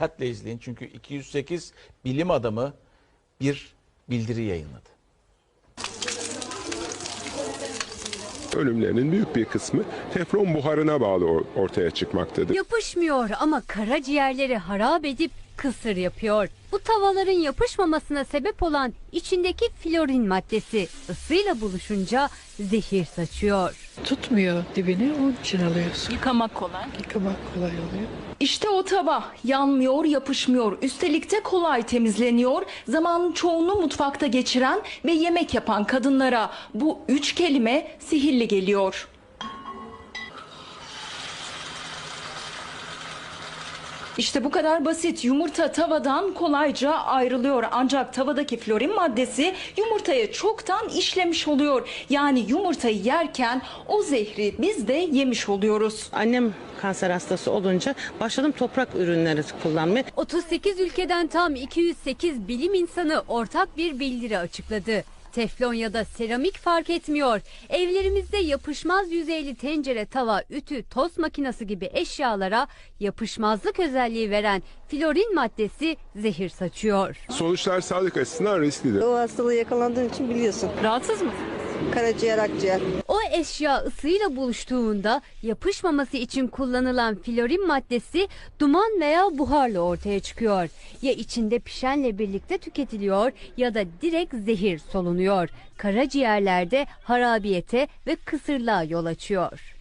dikkatle izleyin. Çünkü 208 bilim adamı bir bildiri yayınladı. Ölümlerinin büyük bir kısmı teflon buharına bağlı or- ortaya çıkmaktadır. Yapışmıyor ama karaciğerleri harap edip kısır yapıyor. Bu tavaların yapışmamasına sebep olan içindeki florin maddesi ısıyla buluşunca zehir saçıyor. Tutmuyor dibini onun için alıyorsun. Yıkamak kolay. Yıkamak kolay oluyor. İşte o tava yanmıyor, yapışmıyor. Üstelik de kolay temizleniyor. Zamanın çoğunu mutfakta geçiren ve yemek yapan kadınlara bu üç kelime sihirli geliyor. İşte bu kadar basit. Yumurta tavadan kolayca ayrılıyor. Ancak tavadaki florin maddesi yumurtaya çoktan işlemiş oluyor. Yani yumurtayı yerken o zehri biz de yemiş oluyoruz. Annem kanser hastası olunca başladım toprak ürünleri kullanmaya. 38 ülkeden tam 208 bilim insanı ortak bir bildiri açıkladı. Teflon ya da seramik fark etmiyor. Evlerimizde yapışmaz yüzeyli tencere, tava, ütü, tost makinesi gibi eşyalara yapışmazlık özelliği veren florin maddesi zehir saçıyor. Sonuçlar sağlık açısından risklidir. O hastalığı yakalandığın için biliyorsun. Rahatsız mı? Karaciğer, akciğer. Eşya ısıyla buluştuğunda yapışmaması için kullanılan florin maddesi duman veya buharla ortaya çıkıyor. Ya içinde pişenle birlikte tüketiliyor ya da direkt zehir solunuyor. Karaciğerlerde harabiyete ve kısırlığa yol açıyor.